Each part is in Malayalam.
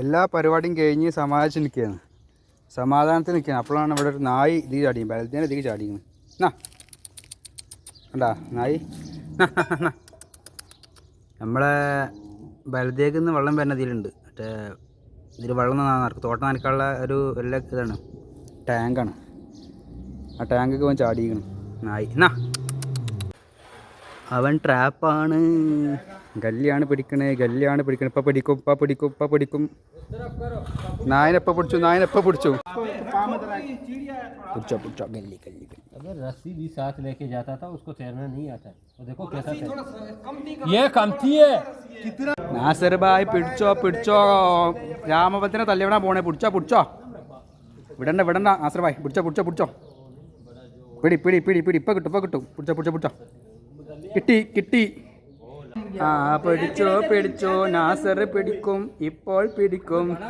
എല്ലാ പരിപാടിയും കഴിഞ്ഞ് സമാധാനിച്ച് നിൽക്കുകയാണ്. സമാധാനത്തിൽ നിൽക്കുകയാണ്. അപ്പോഴാണ് ഇവിടെ ഒരു നായി ഇതിൽ ചാടിയും ബലത്തേനെ ഇതിൽ ചാടിക്കുന്നത് എന്നാ കണ്ടാ. നമ്മളെ ബലതേക്ക് നിന്ന് വെള്ളം വരുന്ന ഇതിലുണ്ട്. മറ്റേ ഇതിൽ വെള്ളം നടക്കും. തോട്ടം നനക്കാനുള്ള ഒരു എല്ലാ ഇതാണ്. ടാങ്കാണ്. ആ ടാങ്കൊക്കെ അവൻ ചാടിയിരിക്കണം നായി. എന്നാ അവൻ ട്രാപ്പാണ് ഗല്ലിയാണ് പിടിക്കണേ ഗല്ലിയാണ് പിടിക്കണേ ഇപ്പം പിടിക്കും ഇപ്പം പിടിക്കും ഇപ്പം പിടിക്കും നായനെപ്പ പിടിച്ചു നായനെപ്പ പിടിച്ചു പിടിച്ചോ പിടിച്ചോ ഗല്ലി ഗല്ലി ഗല്ലി अगर रस्सी भी साथ लेके जाता था उसको तैरना नहीं आता और देखो कैसा तैर ये कमती है നാസർ ബായ് പിടിച്ചോ പിടിച്ചോ രാമഭദ്രനെ തല്ലിവിടാൻ പോണേ പിടിച്ചോ പിടിച്ചോ വിടണ്ട വിടണ്ട നാസർ ബായ് പിടിച്ചോ പിടിച്ചോ പിടിച്ചോ പിടി പിടി പിടി പിടി ഇപ്പം കിട്ടും ഇപ്പം കിട്ടും പിടിച്ചോ പിടിച്ചോ പിടിച്ചോ കിട്ടി കിട്ടി ആ പിടിച്ചോ പിടിച്ചോ നാസർ പിടിക്കും ഇപ്പോൾ പിടിക്കും. കള്ളന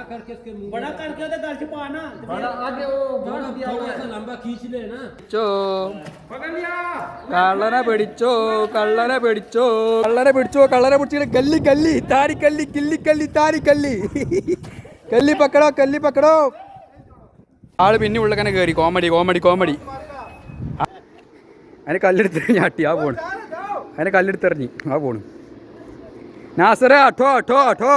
കള്ളനെ പിടിച്ചോ കള്ളനെ പിടിച്ചോ കള്ളനെ പിടിച്ചോ കള്ളനെ പിടിച്ചിട്ട് കല്ലി കല്ലി താരി കല്ലി കില്ലി കല്ലി പക്കടോ കല്ലി പക്കടോ. ആൾ പിന്നെ ഉള്ളക്കനെ കയറി കോമഡി കോമഡി കോമഡി. അതിന് കല്ലെടുത്ത് ഞാട്ടി ആ പോണ്. അതിന് കല്ലെടുത്തെറിഞ്ഞ് ആ പോണു. ना सर हठो हठो आठो